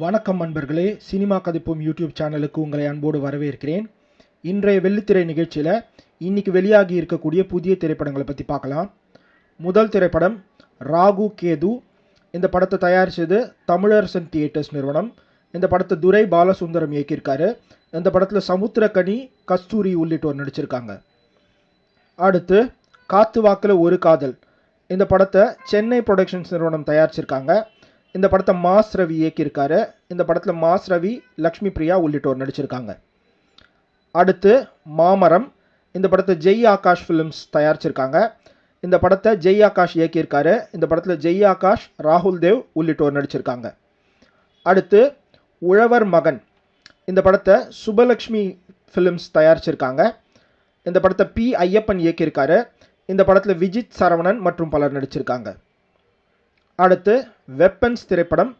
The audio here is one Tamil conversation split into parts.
வணக்கம் நண்பர்களே சினிமா கதிப்பும் யூடியூப் சேனலுக்கு உங்களை அன்போடு வரவேற்கிறேன். இன்றைய வெள்ளித்திரை நிகழ்ச்சியில் இன்னைக்கு வெளியாகி இருக்கக்கூடிய புதிய திரைப்படங்களை பற்றி பார்க்கலாம். முதல் திரைப்படம் ராகு கேது. இந்த படத்தை தயாரித்தது தமிழரசன் தியேட்டர்ஸ் நிறுவனம். இந்த படத்தை துரை பாலசுந்தரம் இயக்கியிருக்காரு. இந்த படத்தில் சமுத்திரக்கனி கஸ்தூரி உள்ளிட்டோர் நடிச்சிருக்காங்க. அடுத்து காத்து வாக்கில் ஒரு காதல். இந்த படத்தை சென்னை ப்ரொடக்ஷன்ஸ் நிறுவனம் தயாரிச்சிருக்காங்க. இந்த படத்தை மாஸ் ரவி இயக்கியிருக்காரு. இந்த படத்தில் மாஸ் ரவி லக்ஷ்மி பிரியா உள்ளிட்டோர் நடிச்சிருக்காங்க. அடுத்து மாமரம். இந்த படத்தை ஜெய் ஆகாஷ் ஃபிலிம்ஸ் தயாரிச்சிருக்காங்க. இந்த படத்தை ஜெய் ஆகாஷ் இயக்கியிருக்காரு. இந்த படத்தில் ஜெய் ஆகாஷ் ராகுல் தேவ் உள்ளிட்டோர் நடிச்சிருக்காங்க. அடுத்து உழவர் மகன். இந்த படத்தை சுபலக்ஷ்மி ஃபிலிம்ஸ் தயாரிச்சிருக்காங்க. இந்த படத்தை பி ஐயப்பன் இயக்கியிருக்காரு. இந்த படத்தில் விஜித் சரவணன் மற்றும் பலர் நடிச்சிருக்காங்க. அடுத்து வெப்பன்ஸ் திரைப்படம்.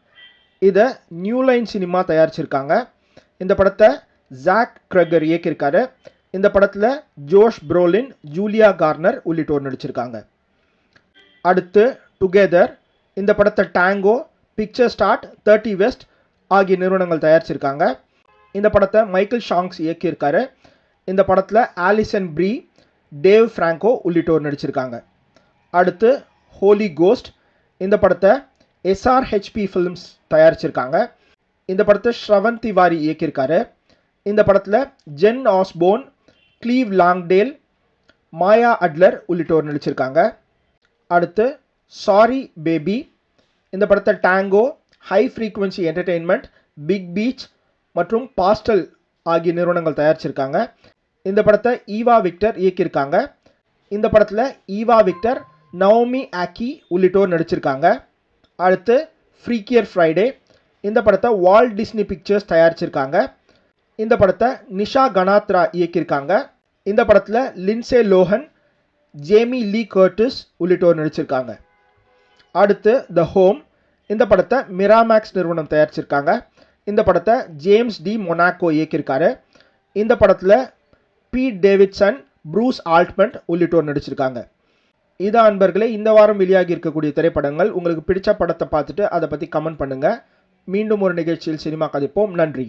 இதை நியூ லைன் சினிமா தயாரிச்சிருக்காங்க. இந்த படத்தை ஜாக் க்ரகர் இயக்கியிருக்காரு. இந்த படத்தில் ஜோஷ் ப்ரோலின் ஜூலியா கார்னர் உள்ளிட்டோர் நடிச்சிருக்காங்க. அடுத்து டுகெதர் இந்த படத்தை tango picture start thirty west ஆகிய நிறுவனங்கள் தயாரிச்சிருக்காங்க. இந்த படத்தை மைக்கேல் ஷாங்ஸ் இயக்கியிருக்காரு. இந்த படத்தில் ஆலிசன் ப்ரீ டேவ் ஃப்ராங்கோ உள்ளிட்டோர் நடிச்சிருக்காங்க. அடுத்து ஹோலி கோஸ்ட் இந்த படத்தை எஸ்ஆர்ஹெச்பி ஃபிலிம்ஸ் தயாரிச்சிருக்காங்க. இந்த படத்தை ஸ்ரவன் திவாரி இயக்கியிருக்காரு. இந்த படத்தில் Jen Osborne Cleve Langdale Maya Adler உள்ளிட்டோர் நடிச்சிருக்காங்க. அடுத்து சாரி பேபி இந்த படத்தை tango high frequency entertainment big beach மற்றும் பாஸ்டல் ஆகிய நிறுவனங்கள் தயாரிச்சிருக்காங்க. இந்த படத்தை ஈவா விக்டர் இயக்கியிருக்காங்க. இந்த படத்தில் ஈவா விக்டர் நவோமி ஆக்கி உள்ளிட்டோர் நடிச்சிருக்காங்க. அடுத்து ஃப்ரீக்கியர் ஃப்ரைடே இந்த படத்தை வால் டிஸ்னி பிக்சர்ஸ் தயாரிச்சிருக்காங்க. இந்த படத்தை நிஷா கனாத்ரா இயக்கியிருக்காங்க. இந்த படத்தில் Lindsay Lohan Jamie Lee Curtis உள்ளிட்டோர் நடிச்சிருக்காங்க. அடுத்து த ஹோம் இந்த படத்தை மிராமேக்ஸ் நிறுவனம் தயாரிச்சிருக்காங்க. இந்த படத்தை ஜேம்ஸ் டி மொனாக்கோ இயக்கியிருக்காரு. இந்த படத்தில் பீட் டேவிட்சன் ப்ரூஸ் ஆல்ட்மெண்ட் உள்ளிட்டோர் நடிச்சிருக்காங்க. இதான் அன்பர்களே இந்த வாரம் வெளியாகி இருக்கக்கூடிய திரைப்படங்கள் உங்களுக்கு பிடிச்ச படத்தை பார்த்துட்டு அதை பற்றி கமெண்ட் பண்ணுங்கள் மீண்டும் ஒரு நிகழ்ச்சியில் சினிமா கதைப்போம். நன்றி.